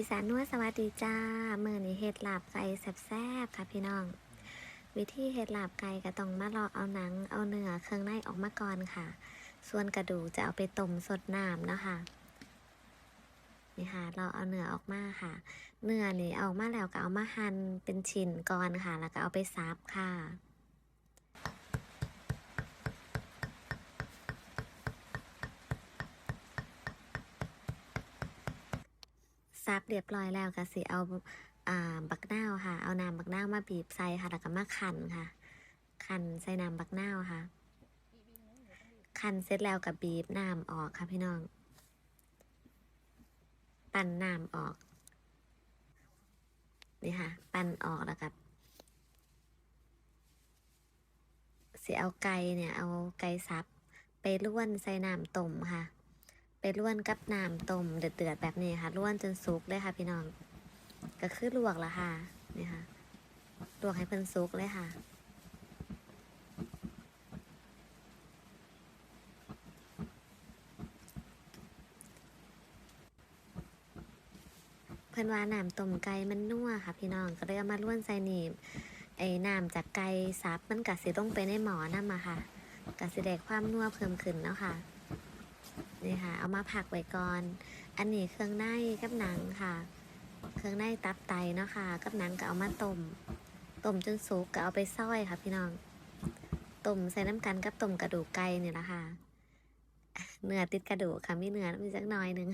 อีสานนวดสวัสดีจ้าเมื่อนี้เห็ดหลาบไก่แซ่บๆค่ะพี่น้อง วิธีเห็ดหลาบไก่ก็ต้องมาลอกเอาหนังเอาเนื้อเครื่องในออกมาก่อนค่ะ ส่วนกระดูกจะเอาไปต้มสดน้ำนะคะนี่ค่ะ เราเอาเนื้อออกมาค่ะ เนื้อนี่เอามาแล้วก็เอามาหั่นเป็นชิ้นก่อนค่ะ แล้วก็เอาไปซับค่ะ ซับเรียบร้อยแล้วก็สิเอาอ่าบักนาวค่ะ เอาน้ำบักนาวมาบีบใส่ค่ะแล้วก็มาขันค่ะขันใส่น้ำบักนาวค่ะขันเสร็จแล้วก็บีบน้ำออกค่ะพี่น้อง ปั่นน้ำออกนี่ค่ะ ปั่นออกแล้วก็สิเอาไก่เนี่ย เอาไก่ซับไปล้วนใส่น้ำต้มค่ะ ไปล้วนกับน้ำต้มเดือดๆแบบนี้ค่ะล้วนจนสุกเลยค่ะ พี่น้อง ก็คือลวกละค่ะนี่ค่ะลวกให้เพิ่นสุกเลยค่ะเพิ่นว่าน้ำต้มไก่มันนัวค่ะ พี่น้องก็เลยเอามาล้วนใส่นี่ไอ้น้ำจากไก่ซับมันกะสิต้องไปในหมอน้ำมาค่ะกะสิได้ความนัวเพิ่มขึ้นเนาะค่ะ นี่ค่ะ เอามาผักไว้ก่อน อันนี้เครื่องในกับหนังค่ะ เครื่องในตับไตเนาะค่ะ กับหนังก็เอามาต้ม ต้มจนสุกก็เอาไปซ้อยค่ะ พี่น้อง ต้มใส่น้ำกันกับต้มกระดูกไก่เนี่ยแหละค่ะ เนื้อติดกระดูกค่ะมีเนื้อมีสักหน่อยหนึ่ง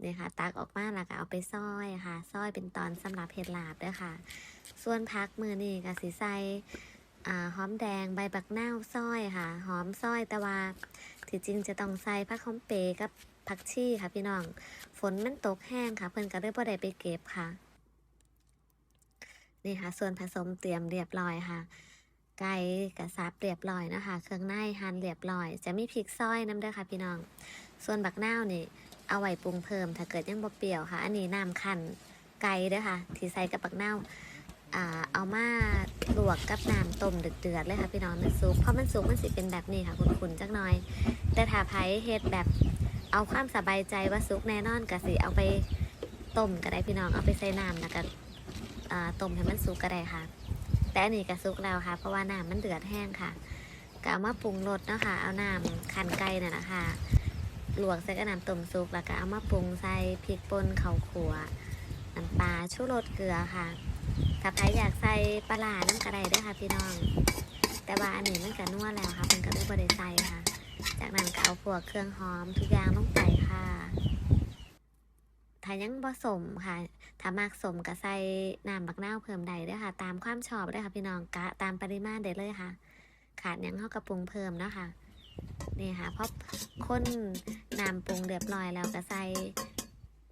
เนี่ยค่ะ ตักออกมาแล้วก็เอาไปซ้อยค่ะซ้อยเป็นตอนสำหรับเห็ดลาบด้วยค่ะ ส่วนพักมือนี่ก็สีใส หอมแดงใบบักนาวซอยค่ะ หอมซอยแต่ว่าที่จริงจะต้องใส่ผักหอมเปรกับผักชีค่ะพี่น้อง ฝนมันตกแห้งค่ะ เพิ่นก็เลยบ่ได้ไปเก็บค่ะ นี่ค่ะ ส่วนผสมเตรียมเรียบร้อยค่ะ ไก่กระซับเรียบร้อยนะคะ เครื่องในหั่นเรียบร้อย จะมีพริกซอยน้ำเด้อค่ะ พี่น้อง ส่วนบักนาวนี่ เอาไว้ปรุงเพิ่ม ถ้าเกิดยังบ่เปรี้ยวค่ะ อันนี้น้ำคั่นไก่เด้อค่ะ ที่ใส่กับบักนาวอ่า เอามาลวกกับน้ำต้มเดือดๆเลยค่ะพี่น้องมันสุกเพราะมันสุกมันสิเป็นแบบนี้ค่ะขุ่นๆจักหน่อย แต่ถ้าไผเฮ็ดแบบเอาความสบายใจว่าสุกแน่นอนก็สิเอาไปต้มก็ได้พี่น้องเอาไปใส่น้ำแล้วก็ต้มให้มันสุกก็ได้ค่ะ แต่อันนี้ก็สุกแล้วค่ะ เพราะว่าน้ำมันเดือดแห้งค่ะก็เอามาปรุงรสเนาะค่ะเอาน้ำคั้นไก่น่ะนะคะลวกใส่กับน้ำต้มสุกแล้วก็เอามาปรุงใส่พริกป่นข้าวขัวน้ำปลาชูรสเกลือค่ะ ถ้าใครอยากใส่ปลาร้าน้ำกระไดด้วยค่ะพี่น้อง แต่ว่าอันนี้มันก็นัวแล้วค่ะมันก็ไม่บริใส่ค่ะ จากนั้นก็เอาพวกเครื่องหอมทุกอย่างลงไปค่ะ ถ้ายังผสมค่ะ ถ้ามากสมก็ใส่น้ำบักนาวเพิ่มได้ด้วยค่ะ ตามความชอบเลยค่ะพี่น้องกะตามปริมาณได้เลยค่ะ ขาดยังเข้ากระปรุงเพิ่มเนาะค่ะนี่ค่ะพราะข้นน้ำปรุงเรียบร้อยแล้วก็ใส่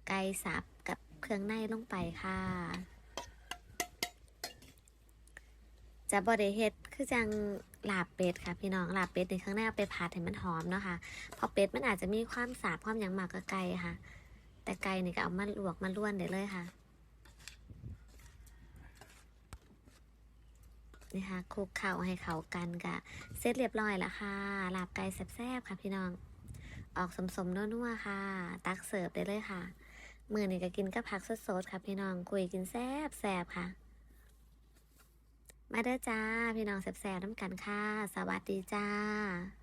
ไก่สับกับเครื่องในลงไปค่ะ จะบริเฮ็ดคือจังลาบเป็ดค่ะพี่น้องลาบเป็ดในข้างในเอาไปผัดให้มันหอมเนาะค่ะพราะเป็ดมันอาจจะมีความสาบความหยังหมากกว่าไก่ค่ะ แต่ไก่นี่ก็เอามาลวกมาล้วนได้เลยค่ะนี่ค่ะคลุกเข่าให้เขากันกะเสร็จเรียบร้อยแล้วค่ะลาบไก่แซ่บๆค่ะพี่น้อง ออกสมๆนัวๆค่ะ ตักเสิร์ฟได้เลยค่ะมือนี่ก็กินกับผักสดๆค่ะพี่น้องคุยกินแซ่บๆค่ะ มาเด้อจ้า พี่น้องแสบๆน้ำกันค่ะ สวัสดีจ้า